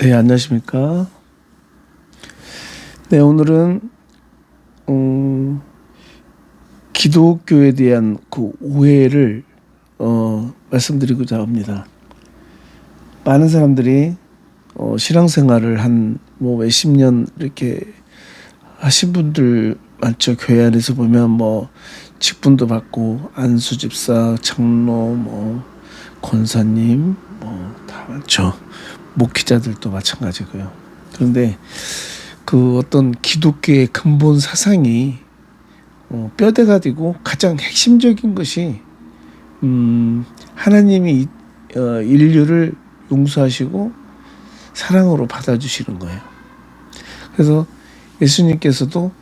네, 안녕하십니까. 네, 오늘은, 음, 기독교에 대한 그 오해를, 어, 말씀드리고자 합니다. 많은 사람들이, 어, 신앙생활을 한, 뭐, 몇십 년 이렇게 하신 분들 많죠. 교회 안에서 보면 뭐, 직분도 받고, 안수 집사, 장로, 뭐, 권사님, 뭐, 다 많죠. 목회자들도 마찬가지고요. 그런데 그 어떤 기독교의 근본 사상이 어, 뼈대가 되고 가장 핵심적인 것이 음, 하나님이 이- 어, 인류를 용서하시고 사랑으로 받아주시는 거예요. 그래서 예수님께서도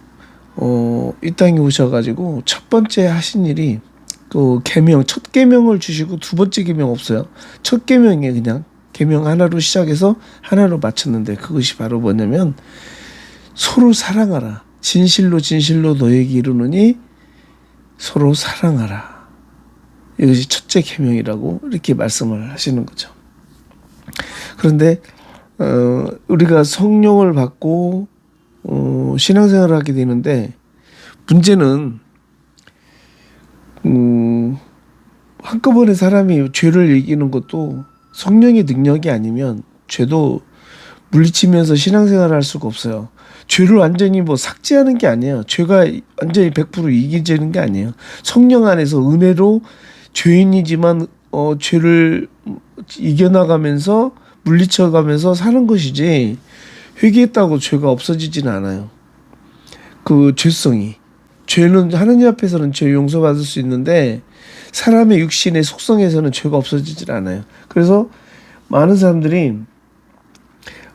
어, 이 땅에 오셔가지고 첫 번째 하신 일이 그 계명 첫 계명을 주시고 두 번째 계명 없어요. 첫 계명에 그냥 계명 하나로 시작해서 하나로 마쳤는데 그것이 바로 뭐냐면 서로 사랑하라. 진실로 진실로 너에게 이르노니 서로 사랑하라. 이것이 첫째 계명이라고 이렇게 말씀을 하시는 거죠. 그런데 어, 우리가 성령을 받고 어, 신앙생활을 하게 되는데 문제는 음, 한꺼번에 사람이 죄를 이기는 것도 성령의 능력이 아니면 죄도 물리치면서 신앙생활을 할 수가 없어요. 죄를 완전히 뭐 삭제하는 게 아니에요. 죄가 완전히 100% 이기지는 게 아니에요. 성령 안에서 은혜로 죄인이지만 어 죄를 이겨나가면서 물리쳐가면서 사는 것이지 회개했다고 죄가 없어지지는 않아요. 그 죄성이 죄는 하느님 앞에서는 죄 용서받을 수 있는데 사람의 육신의 속성에서는 죄가 없어지질 않아요. 그래서 많은 사람들이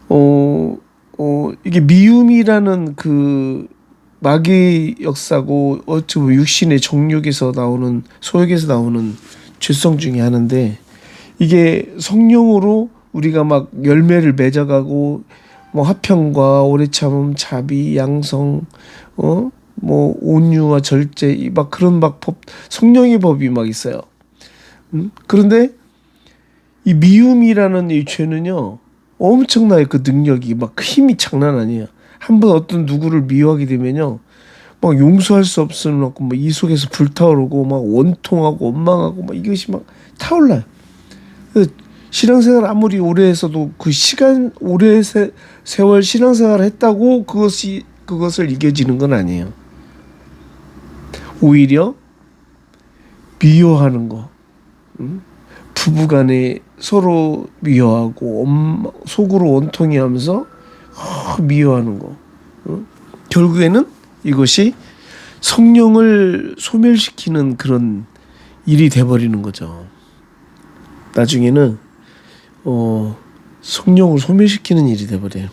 어, 어 이게 미움이라는 그 마귀의 역사고 어찌 보면 육신의 정욕에서 나오는 소욕에서 나오는 죄성 중에 하나인데 이게 성령으로 우리가 막 열매를 맺어가고 뭐 화평과 오래 참음, 자비, 양성, 어, 뭐 온유와 절제, 이막 그런 막 법, 성령의 법이 막 있어요. 음? 그런데 이 미움이라는 이 죄는요, 엄청나게 그 능력이 막 힘이 장난 아니에요. 한 번 어떤 누구를 미워하게 되면요, 막 용서할 수 없어놓고 막 이 속에서 불타오르고 막 원통하고 원망하고 막 이것이 막 타올라요. 신앙생활 아무리 오래 했어도 그 시간 오래 세, 세월 신앙생활을 했다고 그것이 그것을 이겨지는 건 아니에요. 오히려 미워하는 거, 음? 부부간에 서로 미워하고 속으로 원통해하면서 어, 미워하는 거, 음? 결국에는 이것이 성령을 소멸시키는 그런 일이 돼버리는 거죠. 나중에는 어, 성령을 소멸시키는 일이 돼버려요.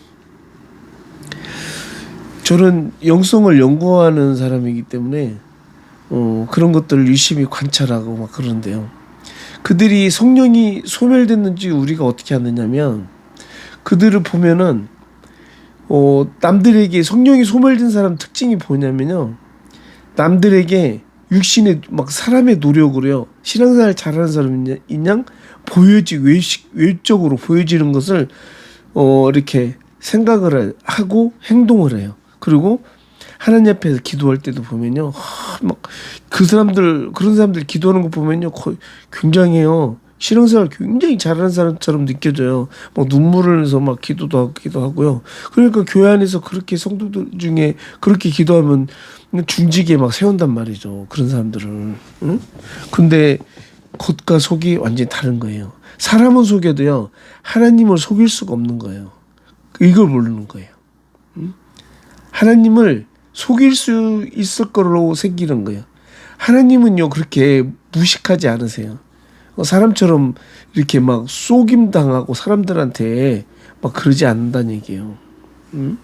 저는 영성을 연구하는 사람이기 때문에 어, 그런 것들을 유심히 관찰하고 막 그러는데요. 그들이 성령이 소멸됐는지 우리가 어떻게 아느냐면 그들을 보면은 어, 남들에게 성령이 소멸된 사람 특징이 뭐냐면요. 남들에게 육신의 막 사람의 노력으로요. 신앙생활 잘하는 사람이 있냐 보여지 외식 외적으로 보여지는 것을 어 이렇게 생각을 하고 행동을 해요. 그리고 하나님 앞에서 기도할 때도 보면요, 막 그 사람들 그런 사람들 기도하는 거 보면요, 거의 굉장해요. 신앙생활 굉장히 잘하는 사람처럼 느껴져요. 막 눈물을 흘려서 막 기도도 하기도 하고요. 그러니까 교회 안에서 그렇게 성도들 중에 그렇게 기도하면 중직에 막 세운단 말이죠. 그런 사람들을. 응? 근데 겉과 속이 완전히 다른 거예요. 사람은 속여도요, 하나님을 속일 수가 없는 거예요. 이걸 모르는 거예요. 응? 하나님을 속일 수 있을 거로 생기는 거예요. 하나님은요, 그렇게 무식하지 않으세요. 어, 사람처럼 이렇게 막 속임 당하고 사람들한테 막 그러지 않는다는 얘기예요. 음?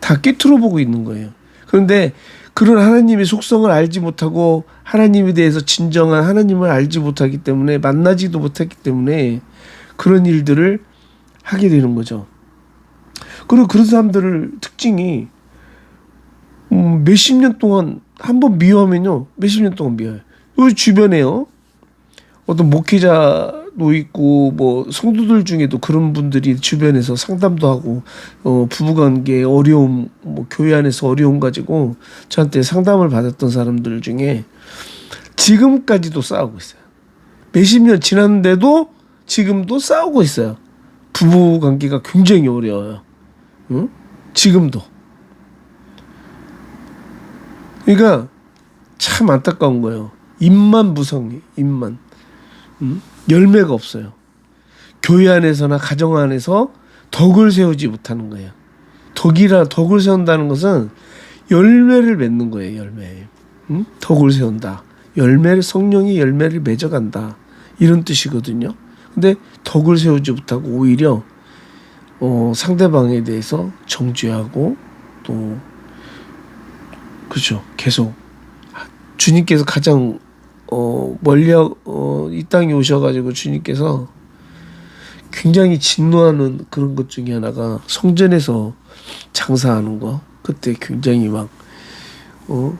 다 꿰뚫어 보고 있는 거예요. 그런데 그런 하나님의 속성을 알지 못하고 하나님에 대해서 진정한 하나님을 알지 못하기 때문에 만나지도 못했기 때문에 그런 일들을 하게 되는 거죠. 그리고 그런 사람들을 특징이 음, 몇십 년 동안 한 번 미워하면요 몇십 년 동안 미워요. 우리 주변에요 어떤 목회자 있고 뭐 성도들 중에도 그런 분들이 주변에서 상담도 하고 어 부부관계 어려움 뭐 교회 안에서 어려움 가지고 저한테 상담을 받았던 사람들 중에 지금까지도 싸우고 있어요. 몇십 년 지났는데도 지금도 싸우고 있어요. 부부 관계가 굉장히 어려워요. 응? 지금도. 그러니까 참 안타까운 거예요. 입만 무성해, 입만. 응? 열매가 없어요. 교회 안에서나 가정 안에서 덕을 세우지 못하는 거예요. 덕이라 덕을 세운다는 것은 열매를 맺는 거예요. 열매. 응? 덕을 세운다. 열매를 성령이 열매를 맺어간다. 이런 뜻이거든요. 근데 덕을 세우지 못하고 오히려 어, 상대방에 대해서 정죄하고 또 그렇죠. 계속 주님께서 가장 어, 멀리 어, 이 땅에 오셔가지고 주님께서 굉장히 진노하는 그런 것 중에 하나가 성전에서 장사하는 거 그때 굉장히 막 어,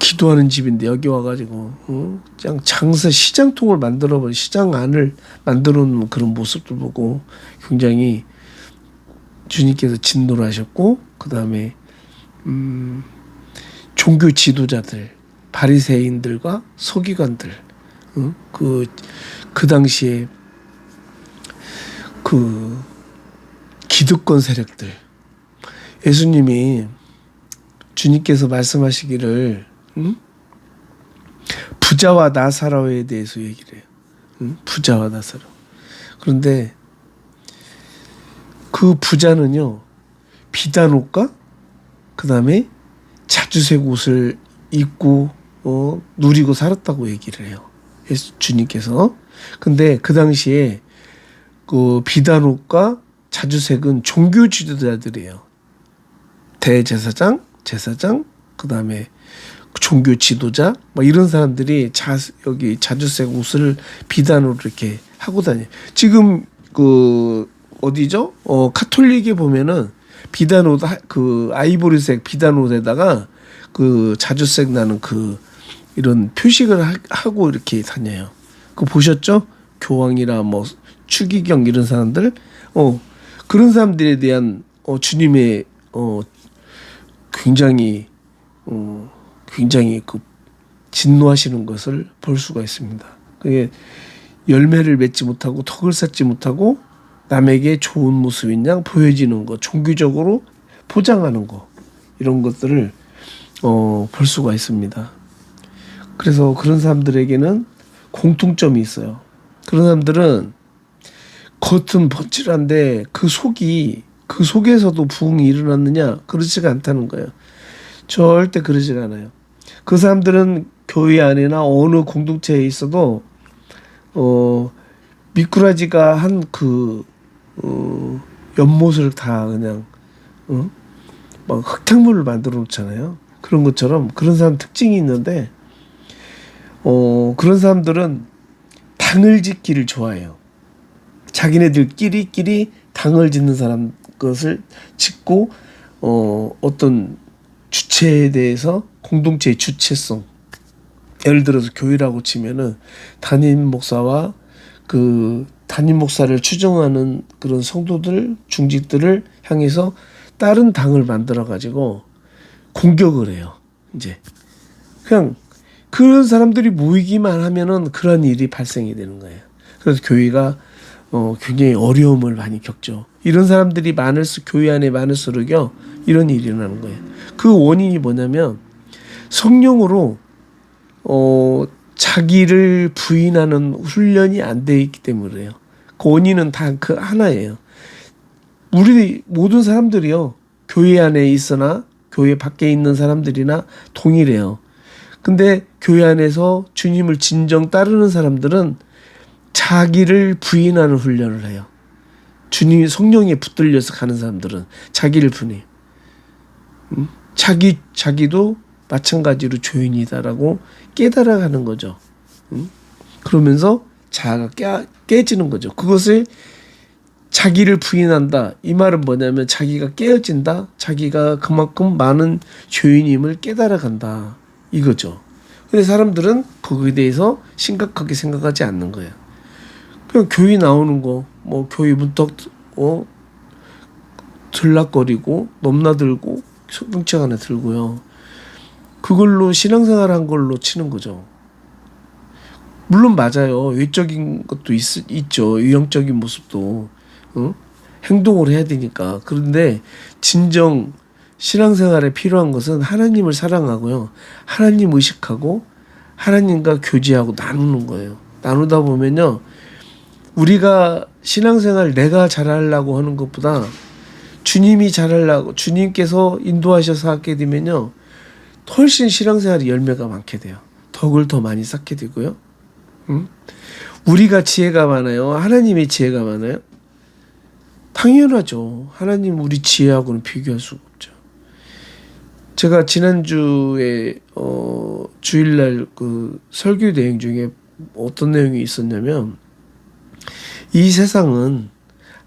기도하는 집인데 여기 와가지고 어? 그냥 장사 시장통을 만들어버린 시장 안을 만들어놓은 그런 모습들 보고 굉장히 주님께서 진노를 하셨고 그 다음에 음, 종교 지도자들 바리새인들과 서기관들 어? 그, 그 당시에 그 기득권 세력들 예수님이 주님께서 말씀하시기를 응? 부자와 나사로에 대해서 얘기를 해요. 응? 부자와 나사로. 그런데 그 부자는요 비단 옷과 그 다음에 자주색 옷을 입고 어, 누리고 살았다고 얘기를 해요. 주님께서. 근데 그 당시에 그 비단옷과 자주색은 종교 지도자들이에요. 대제사장, 제사장, 그 다음에 종교 지도자, 뭐 이런 사람들이 자 여기 자주색 옷을 비단으로 이렇게 하고 다녀. 지금 그 어디죠? 어 카톨릭에 보면은 비단 옷, 그 아이보리색 비단 옷에다가 그 자주색 나는 그 이런 표식을 하, 하고 이렇게 다녀요. 그 보셨죠? 교황이나 뭐 추기경 이런 사람들, 어 그런 사람들에 대한 어 주님의 어 굉장히 어 굉장히 그 진노하시는 것을 볼 수가 있습니다. 그게 열매를 맺지 못하고 덕을 쌓지 못하고 남에게 좋은 모습인 양 보여지는 것, 종교적으로 포장하는 것 이런 것들을 어, 볼 수가 있습니다. 그래서 그런 사람들에게는 공통점이 있어요. 그런 사람들은 겉은 번칠한데 그 속이 그 속에서도 부흥이 일어났느냐 그렇지가 않다는 거예요. 절대 그러지가 않아요. 그 사람들은 교회 안에나 어느 공동체에 있어도 어 미꾸라지가 한 그 어, 연못을 다 그냥 어? 막 흙탕물을 만들어 놓잖아요. 그런 것처럼 그런 사람 특징이 있는데 어 그런 사람들은 당을 짓기를 좋아해요. 자기네들끼리끼리 당을 짓는 사람 것을 짓고 어 어떤 주체에 대해서 공동체의 주체성 예를 들어서 교회라고 치면은 담임 목사와 그 담임 목사를 추종하는 그런 성도들 중직들을 향해서 다른 당을 만들어 가지고 공격을 해요. 이제 그냥 그런 사람들이 모이기만 하면은 그런 일이 발생이 되는 거예요. 그래서 교회가 어 굉장히 어려움을 많이 겪죠. 이런 사람들이 많을수 교회 안에 많을수록요 이런 일이 일어나는 거예요. 그 원인이 뭐냐면 성령으로 어 자기를 부인하는 훈련이 안 돼 있기 때문에요. 그 원인은 다 그 하나예요. 우리 모든 사람들이요. 교회 안에 있으나 교회 밖에 있는 사람들이나 동일해요. 근데 교회 안에서 주님을 진정 따르는 사람들은 자기를 부인하는 훈련을 해요. 주님이 성령에 붙들려서 가는 사람들은 자기를 부인. 음? 자기 자기도 마찬가지로 죄인이다라고 깨달아가는 거죠. 음? 그러면서 자아가 깨, 깨지는 거죠. 그것을 자기를 부인한다. 이 말은 뭐냐면 자기가 깨어진다. 자기가 그만큼 많은 죄인임을 깨달아 간다. 이거죠. 근데 사람들은 거기에 대해서 심각하게 생각하지 않는 거예요. 그냥 교회 나오는 거, 뭐 교회 문턱 어 들락거리고 넘나들고 소금책 하나 들고요. 그걸로 신앙생활 한 걸로 치는 거죠. 물론 맞아요. 외적인 것도 있, 있죠. 유형적인 모습도 어? 행동을 해야 되니까. 그런데 진정 신앙생활에 필요한 것은 하나님을 사랑하고요. 하나님 의식하고 하나님과 교제하고 나누는 거예요. 나누다 보면요. 우리가 신앙생활 내가 잘하려고 하는 것보다 주님이 잘하려고 주님께서 인도하셔서 하게 되면요. 훨씬 신앙생활이 열매가 많게 돼요. 덕을 더 많이 쌓게 되고요. 음? 우리가 지혜가 많아요. 하나님의 지혜가 많아요. 당연하죠. 하나님 우리 지혜하고는 비교할 수가 없죠. 제가 지난주에 어 주일날 그 설교 내용 중에 어떤 내용이 있었냐면 이 세상은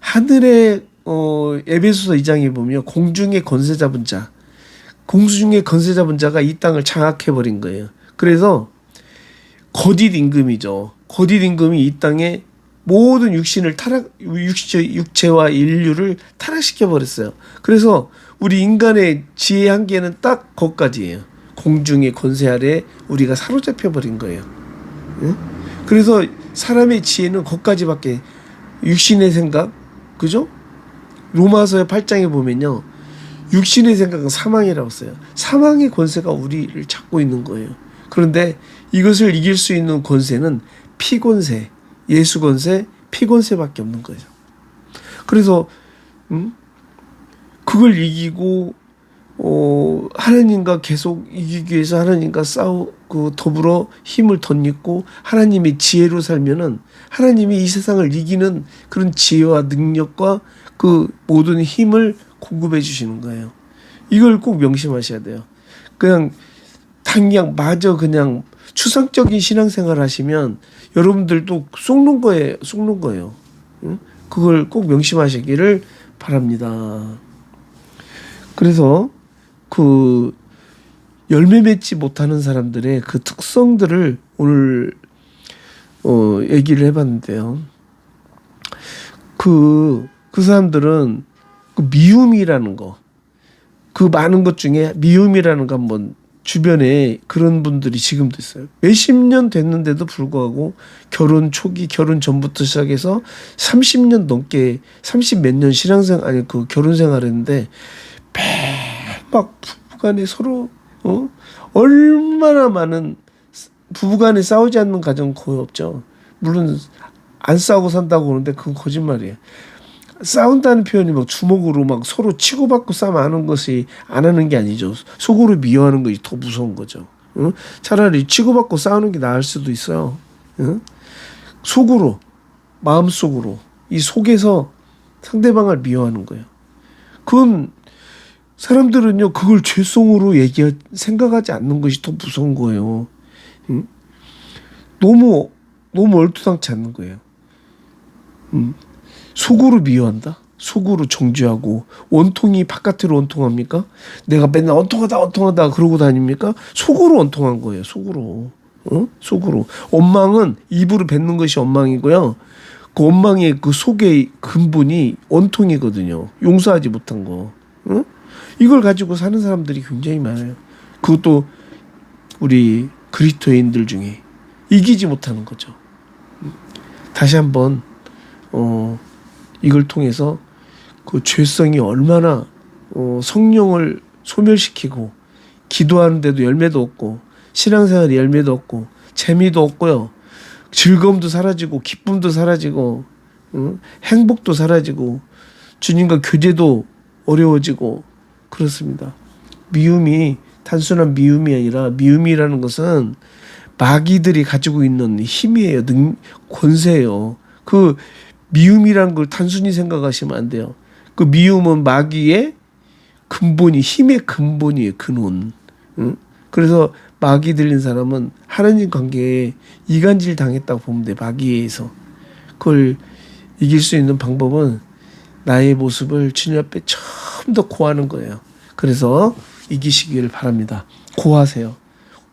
하늘의 어 에베소서 2장에 보면 공중의 권세 잡은 자 공중의 권세 잡은 자가 이 땅을 장악해 버린 거예요. 그래서 거짓 임금이죠. 거짓 임금이 이 땅에 모든 육신을 타락 육체, 육체와 인류를 타락시켜 버렸어요. 그래서 우리 인간의 지혜 한계는 딱 거기까지예요. 공중의 권세 아래 우리가 사로잡혀 버린 거예요. 응? 그래서 사람의 지혜는 거기까지밖에 육신의 생각, 그죠? 로마서의 8장에 보면요. 육신의 생각은 사망이라고 써요. 사망의 권세가 우리를 잡고 있는 거예요. 그런데 이것을 이길 수 있는 권세는 피권세, 예수 권세, 피권세밖에 없는 거죠. 그래서 음? 그걸 이기고 어, 하나님과 계속 이기기 위해서 하나님과 싸우 그 더불어 힘을 덧입고 하나님의 지혜로 살면은 하나님이 이 세상을 이기는 그런 지혜와 능력과 그 모든 힘을 공급해 주시는 거예요. 이걸 꼭 명심하셔야 돼요. 그냥 당장 마저 그냥 추상적인 신앙생활 하시면 여러분들도 속는 거예요. 속는 거예요. 응? 그걸 꼭 명심하시기를 바랍니다. 그래서 그 열매 맺지 못하는 사람들의 그 특성들을 오늘 어 얘기를 해봤는데요. 그, 그 사람들은 그 미움이라는 거, 그 많은 것 중에 미움이라는 거 한번 주변에 그런 분들이 지금도 있어요. 몇십 년 됐는데도 불구하고 결혼 초기, 결혼 전부터 시작해서 30년 넘게 30 몇 년 신앙생 아니 그 결혼 생활했는데 매막 부부간에 서로 어 얼마나 많은 부부간에 싸우지 않는 가정 거의 없죠. 물론 안 싸우고 산다고 그러는데 그건 거짓말이에요. 싸운다는 표현이 막 주먹으로 막 서로 치고받고 싸움하는 것이 안 하는 게 아니죠. 속으로 미워하는 것이 더 무서운 거죠. 응? 차라리 치고받고 싸우는 게 나을 수도 있어요. 응? 속으로 마음 속으로 이 속에서 상대방을 미워하는 거예요. 그건 사람들은요 그걸 죄송으로 얘기 생각하지 않는 것이 더 무서운 거예요. 응? 너무 너무 얼토당치 않는 거예요. 음. 속으로 미워한다? 속으로 정죄하고 원통이 바깥으로 원통합니까? 내가 맨날 원통하다 원통하다 그러고 다닙니까? 속으로 원통한 거예요. 속으로. 어? 속으로. 원망은 입으로 뱉는 것이 원망이고요. 그 원망의 그 속의 근본이 원통이거든요. 용서하지 못한 거. 어? 이걸 가지고 사는 사람들이 굉장히 많아요. 그것도 우리 그리스도인들 중에 이기지 못하는 거죠. 다시 한번 어 이걸 통해서 그 죄성이 얼마나 어, 성령을 소멸시키고 기도하는데도 열매도 없고 신앙생활에 열매도 없고 재미도 없고요 즐거움도 사라지고 기쁨도 사라지고 응? 행복도 사라지고 주님과 교제도 어려워지고 그렇습니다. 미움이 단순한 미움이 아니라 미움이라는 것은 마귀들이 가지고 있는 힘이에요. 능 권세예요. 그 미움이란 걸 단순히 생각하시면 안 돼요. 그 미움은 마귀의 근본이 힘의 근본이에요. 근원. 응? 그래서 마귀 들린 사람은 하나님 관계에 이간질 당했다고 보면 돼. 마귀에서 그걸 이길 수 있는 방법은 나의 모습을 주님 앞에 처음 더 고하는 거예요. 그래서 이기시기를 바랍니다. 고하세요.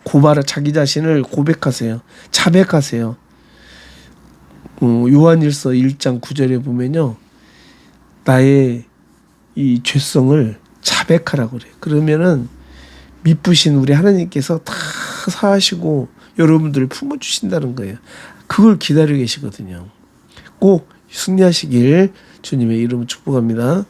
고발하 자기 자신을 고백하세요. 자백하세요. 어, 요한일서 1장 9절에 보면요. 나의 이 죄성을 자백하라고 그래요. 그러면은 미쁘신 우리 하나님께서 다 사하시고 여러분들을 품어 주신다는 거예요. 그걸 기다리고 계시거든요. 꼭 승리하시길 주님의 이름으로 축복합니다.